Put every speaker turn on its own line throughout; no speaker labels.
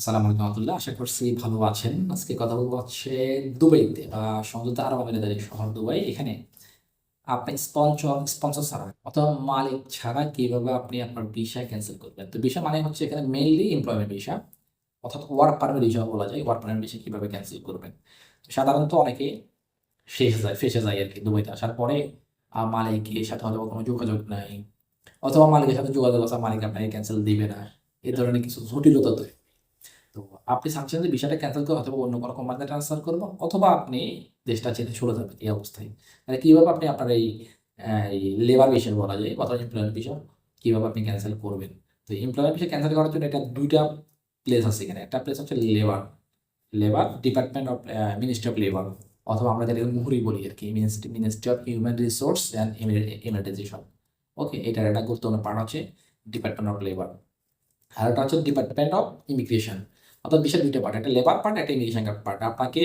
আসসালামু আলাইকুম রহমতুল্লাহ আশা করছি ভালো আছেন। আজকে কথা বলব হচ্ছে দুবাইতে বা সংযুক্ত আরব আমিরাতের শহর দুবাই। এখানে আপনি স্পন্সর স্পন্সর ছাড়া অথবা মালিক ছাড়া কীভাবে আপনি আপনার ভিসা ক্যান্সেল করবেন? তো ভিসা মানে হচ্ছে এখানে মেইনলি এমপ্লয়মেন্ট ভিসা অর্থাৎ ওয়ার্ক পারমিট ভিসা বলা যায়। ওয়ার্ক পারমিট ভিসা কীভাবে ক্যান্সেল করবেন? সাধারণত অনেকে শেষ যায়, ফেসে যায় আর কি দুবাইতে আসার পরে। মালিকের সাথে হয়তো কোনো যোগাযোগ নাই। অথবা মালিকের সাথে যোগাযোগ আছে, মালিক আপনাকে ক্যান্সেল দিবে না। এ ধরনের কিছু জটিলতা তৈরি। তো আপনি চাচ্ছেন যে বিষয়টা ক্যান্সেল করে অথবা অন্য কোনো কোম্পানিতে ট্রান্সফার করব, অথবা আপনি দেশটা ছেড়ে চলে যাবেন এই অবস্থায়। তাহলে কীভাবে আপনি আপনার এই লেবার বিষয় বলা যায়, অথবা এমপ্লয়মেন্ট বিষয় কীভাবে আপনি ক্যান্সেল করবেন? তো এমপ্লয়মেন্ট বিষয় ক্যান্সেল করার জন্য এটা দুইটা প্লেস আছে এখানে। একটা প্লেস হচ্ছে labour labour department of ministry of labour অথবা আমরা যেটাকে মুহুরি বলি আর কি ministry of human resource and immigration okay এটার একটা গুরুত্বপূর্ণ পার্ট হচ্ছে ডিপার্টমেন্ট অফ লেবার আর একটা হচ্ছে ডিপার্টমেন্ট অফ ইমিগ্রেশন অর্থাৎ বিশেষ দুইটা পার্ট একটা লেবার পার্ট একটা ইমিগ্রেশন পার্ট আপনাকে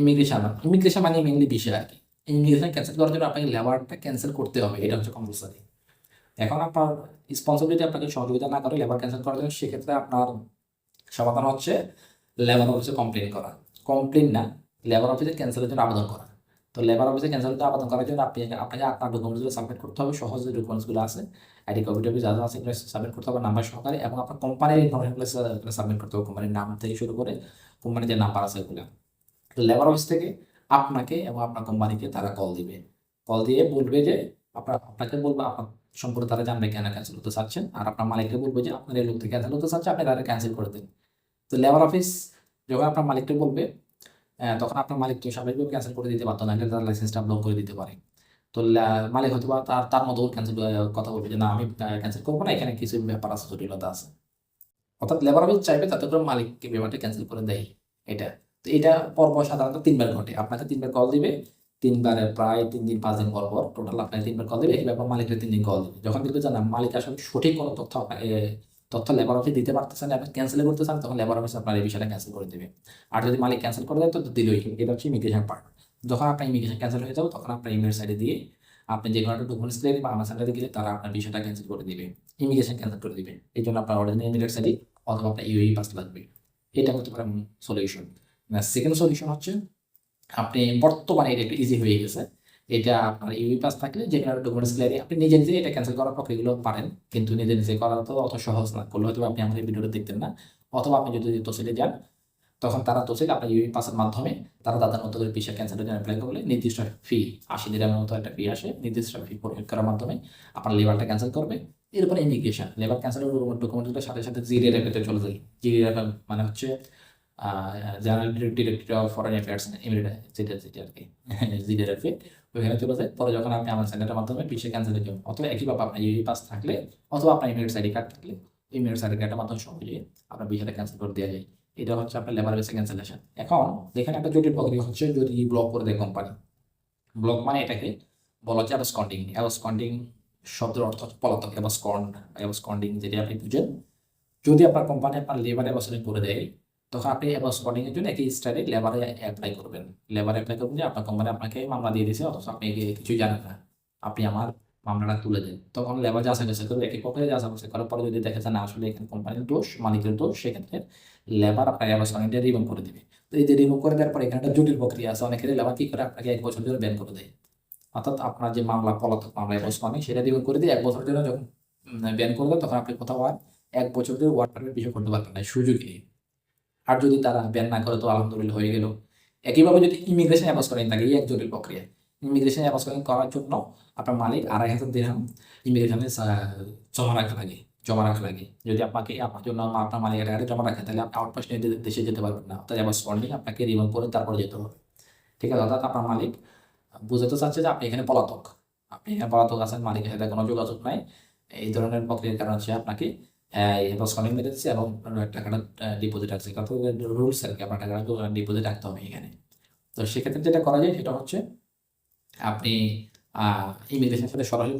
ইমিগ্রেশন ইমিগ্রেশন মানে মেনলি বিষয় আর কি। ইমিগ্রেশন ক্যান্সেল করার জন্য আপনাকে লেবারটা ক্যান্সেল করতে হবে, এটা হচ্ছে কম্পালসারি এখন আপনার রেসপন্সিবিলিটি আপনাকে সহযোগিতা না করে লেবার ক্যান্সেল করার জন্য, সেক্ষেত্রে আপনার সমাধান হচ্ছে লেবার অফিসে কমপ্লেন করা। কমপ্লেন না লেবার অফিসে ক্যান্সেলের জন্য আবেদন করা। তো লেবার অফিসে ক্যান্সেল জন্য আবেদন করার জন্য আপনি আপনাকে আপনার ডকুমেন্টসগুলো সাবমিট করতে হবে, সহজ যে ডকুমেন্টসগুলো আছে আইডি কপি টপি যা আছে এগুলো সাবমিট করতে হবে নাম্বার সহকারে এবং আপনার কোম্পানির ইনফরমেশনগুলো সাবমিট করতে হবে কোম্পানির নাম থেকে শুরু করে কোম্পানির যে নাম্বার আছে ওগুলো তো লেবার অফিস থেকে আপনাকে এবং আপনার কোম্পানিকে তারা কল দিবে। কল দিয়ে বলবে যে আপনার, আপনাকে বলবে, আপনার সম্পর্কে তারা জানবে কেন ক্যান্সেল হতে চাচ্ছেন আর আপনার মালিককে বলবে যে আপনার এই লোককে ক্যান্সেল হতে চাচ্ছে, আপনি তারা ক্যান্সেল করে দিন। তো লেবার অফিস যখন আপনার মালিককে বলবে তখন আপনার মালিক তো স্বাভাবিকভাবে ক্যান্সেল করে দিতে পারতো না? তার লাইসেন্সটা ব্লক করে দিতে পারে। তো মালিক হয়তো তার তার মতো ক্যান্সেল কথা বলবে যে, না, আমি ক্যান্সেল করব না। এখানে কিছু ব্যাপার আছে, জটিলতা আছে। অর্থাৎ লেবার অফিস চাইবে যাতে করে মালিককে ব্যাপারটা ক্যান্সেল করে দেয় এটা। তো এটা পর্ব সাধারণত তিনবার ঘটে। আপনাকে তিনবার কল দিবে তিনবারে প্রায় তিন দিন, পাঁচ দিন পর পর টোটাল আপনাকে তিনবার কল দিবে। এই ব্যাপার মালিকের তিন দিন কল দিবে। যখন দেখবে যে না মালিক আসলে সঠিক কোনো তথ্য তথ্য লেবার অফিস দিতে পারতেছেন আপনি ক্যান্সেল করতে চান তখন লেবার অফিস আপনার এই বিষয়টা ক্যান্সেল করে দেবে। আর যদি মালিক ক্যান্সেল করে দেয়, তো দিলই। এটা হচ্ছে ইমিগ্রেশন পার্ট যখন আপনার ইমিগ্রেশন ক্যান্সেল হয়ে যাবে, তখন আপনার ইমেল সাইডে দিয়ে আপনি যে কোনো একটা ডকুমেন্টস দিলে বা আমার সাইডে গেলে তারা আপনার বিষয়টা ক্যান্সেল করে দিবে। ইমিগ্রেশন ক্যান্সেল করে দিবে। এই জন্য আপনার অরিজিনাল ইমিগ্রেট সাইডে অথবা আপনার ইউই পাস লাগবে। এটা হতে পারে সলিউশন সেকেন্ড সলিউশন হচ্ছে, আপনি বর্তমানে এটা একটু ইজি হয়ে গেছে। এটা আপনার ইউই পাস থাকলে যে কোনো ডকুমেন্টস ক্লিয়ারি আপনি নিজে নিজে এটা ক্যান্সেল করার প্রক্রিয়াগুলো পারেন। কিন্তু নিজে নিজে করা তো অত সহজ না। করলে হয়তো আপনি আমাদের ভিডিওটা দেখতেন না। অথবা আপনি যদি তসিলে যান, তখন তারা তসিল আপনার ইউই পাসের মাধ্যমে তারা তাদের মতো করে পিসা ক্যান্সেলের জন্য অ্যাপ্লাই করলে নির্দিষ্ট ফি আশি দিনের মতো একটা ফি আসে। নির্দিষ্ট ফি পরিশোধ করার মাধ্যমে আপনার লেবারটা ক্যান্সেল করবে। এরপরে ইমিগ্রেশন লেবার ক্যান্সেলের ডকুমেন্টগুলোর সাথে সাথে জিরে রেপেতে চলে যায়। জিরে মানে হচ্ছে general director of foreign affairs immediate যেটা ওইখানে চলে যায়। পরে যখন আপনি আমার সেন্টারের মাধ্যমে পিসে ক্যান্সেলের জন্য অথবা একইভাবে আপনার ইউই পাস থাকলে অথবা আপনার ইমিডিয়েট আইডি কার্ড থাকলে ইমিডিয়েট আইডি কার্ডের মাধ্যমে সহজে আপনার বিষয়টা ক্যান্সেল করে দেওয়া যায়। এটা হচ্ছে আপনার লেবার বেসে ক্যান্সেলেশন এখন এখানে একটা জটিল প্রক্রিয়া হচ্ছে যদি ব্লক করে দেয় কোম্পানি ব্লক মানে এটাকে বলা হচ্ছে অ্যাবসকন্ডিং অ্যাবসকন্ডিং শব্দের অর্থ হচ্ছে পলাতক। অ্যাবসকন্ড অ্যাবসকন্ডিং যেটি আপনি বুঝেন। যদি আপনার কোম্পানি আপনার লেবার অ্যাবসকন্ডিং করে দেয় তখন আপনি অ্যাবসকন্ডিং এর জন্য একই স্টাইলে লেবারে অ্যাপ্লাই করবেন। লেবারে অ্যাপ্লাই করবেন যে আপনার কোম্পানি আপনাকে মামলা দিয়ে দিয়েছে, অথচ আপনি কিছুই জানেন না। আপনি আমার মামলাটা তুলে দেন। তখন লেবার যাচাই বাছাই করবে একই পক্ষে যাচাই বাছাই করার পরে যদি দেখা যায় না, আসলে এখানে কোম্পানির দোষ, মালিকের দোষ, সেক্ষেত্রে লেবার আপনার অ্যাবসকন্ডিংটা রিমুভ করে দেবে। তো এই যে রিমুভ করে দেওয়ার পরে এখানে একটা জটিল প্রক্রিয়া আছে। অনেকের লেবার কী করে? আপনাকে এক বছর ধরে ব্যান করে দেয়। অর্থাৎ আপনার যে মামলা, পলাতক মামলা অবস্থানে সেটা রিমুভ করে দিয়ে এক বছর ধরে যখন ব্যান করবেন, তখন আপনি কোথাও আর এক বছর ধরে ওয়ার্ক পারমিট বিষয় করতে পারবেন না। সুযোগই নেই। আর যদি তারা ব্যান না করে, তো আলহামদুলিল্লাহ হয়ে গেল। একইভাবে যদি ইমিগ্রেশন অ্যাপাস করেন থাকে এই জটিল প্রক্রিয়া। ইমিগ্রেশন অ্যাপাস করেন করার জন্য আপনার মালিক আড়াই হাজার দিরহাম ইমিগ্রেশনে জমা রাখা লাগে, জমা রাখা লাগে। যদি আপনাকে আপনার জন্য আপনার মালিকের টাকাটা জমা রাখে, তাহলে আপনি আউটপাস দেশে যেতে পারবেন না। অর্থাৎ অ্যাপাস করলে আপনাকে রিমুভ করে তারপরে যেতে হবে। ঠিক আছে? অর্থাৎ আপনার মালিক বুঝাতে চাচ্ছে যে আপনি এখানে পলাতক। আপনি এখানে পলাতক আছেন, মালিকের সাথে কোনো যোগাযোগ নাই। এই ধরনের প্রক্রিয়ার কারণ হচ্ছে আপনাকে এভাসকনিং মেরে দিচ্ছে এবং টাকাটা ডিপোজিট রাখছে কত রুলস আর কি, আপনার টাকাটা ডিপোজিট রাখতে হবে এখানে। তো সেক্ষেত্রে যেটা করা যায় সেটা হচ্ছে আপনি ইমিগ্রেশনের সাথে সরাসরি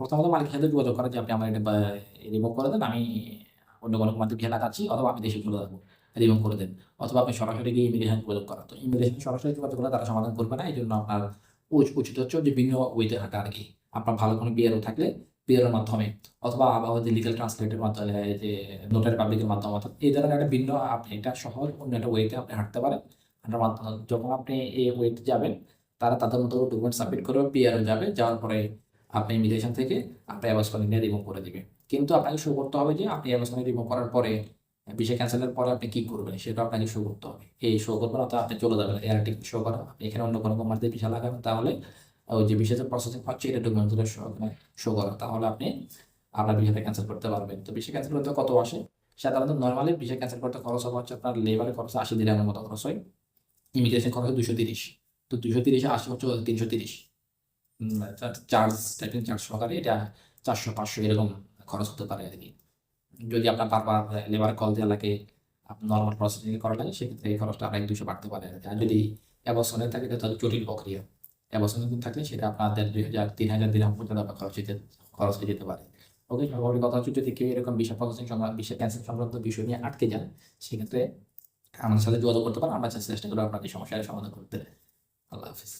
প্রথমত মালিকের সাথে যোগাযোগ করা যে আপনি আমার এটা রিমুভ করে দেন, আমি অন্য কোনো মাধ্যমে ঘেলা কাছি অথবা আমি দেশে চলে যাব রিমুভ করে দেন, অথবা আপনি সরাসরি গিয়ে ইমিগ্রেশন যোগাযোগ করা তো ইমিগ্রেশন সরাসরি যোগাযোগ করলে তারা সমাধান করবে না, এই জন্য আপনার উচিত হচ্ছে যে ভিন্ন ওয়েতে হাঁটা আর কি। আপনার ভালো কোনো বিয়ারও থাকলে পিয়ারের মাধ্যমে অথবা আবার যে লিগাল ট্রান্সলেটের মাধ্যমে যে নোটারি পাবলিকের মাধ্যমে, অর্থাৎ এই ধরনের একটা ভিন্ন আপনি এটা সহজ অন্য একটা ওয়েতে আপনি হাঁটতে পারেন। হাঁটার মাধ্যমে যখন আপনি এই ওয়েতে যাবেন, তারা তাদের মতো ডকুমেন্ট সাবমিট করবে পিআরও যাবে, যাওয়ার পরে আপনি ইমিগ্রেশন থেকে আপনি অ্যাবাসন নিয়ে রিমুভ করে দেবে কিন্তু আপনাকে শো করতে হবে যে আপনি অ্যাবাসন রিমুভ করার পরে, বিষয় ক্যান্সেলের পরে আপনি কি করবেন সেটা আপনাকে শো করতে হবে। এই শো করবেন, অর্থাৎ আপনি চলে যাবেন এয়ারটিক শো করা এখানে অন্য কোনো কোম্পানিতে ভিসা লাগাবেন, তাহলে ওই যে ভিসাতে প্রসেসিং হচ্ছে, এটা ডকুমেন্টগুলো শো করা। তাহলে আপনি আপনার ভিসাটা ক্যান্সেল করতে পারবেন। তো ভিসা ক্যান্সেল করতে কত আসে? সাধারণত নর্মালি ভিসা ক্যান্সেল করতে খরচ হবে হচ্ছে আপনার লেবারের খরচ আশি দিনের মতো খরচ হয়। ইমিগ্রেশন খরচ হয় দুশো তিরিশ। তো দুশো তিরিশে আশি হচ্ছে তিনশো তিরিশ। চার্জ টাইপিং চার্জ সহকারে এটা চারশো, পাঁচশো এরকম খরচ হতে পারে আর কি। যদি আপনার বারবার লেবার কল দেওয়া লাগে নর্মাল প্রসেসিং করা লাগে সেক্ষেত্রে এই খরচটা আড়াই দুশো বাড়তে পারে আর যদি অ্যাবসনে থাকে তাহলে জটিল প্রক্রিয়া। অ্যাবসনে থাকলে সেটা আপনাদের দুই হাজার, তিন হাজার দিন পর্যন্ত আপনার খরচ যেতে খরচ হয়ে যেতে পারে। ওকে, সর্বোপরি কথা হচ্ছে যদি কেউ এরকম বিষয় প্রসেসিং সংক্রান্ত বিষয় ক্যান্সেল সংক্রান্ত বিষয় নিয়ে আটকে যান, সেক্ষেত্রে আমাদের সাথে যোগাযোগ করতে পারেন। আমরা চেষ্টা করে আপনাদের সমস্যার সমাধান করতে। আল্লাহ হাফিজ।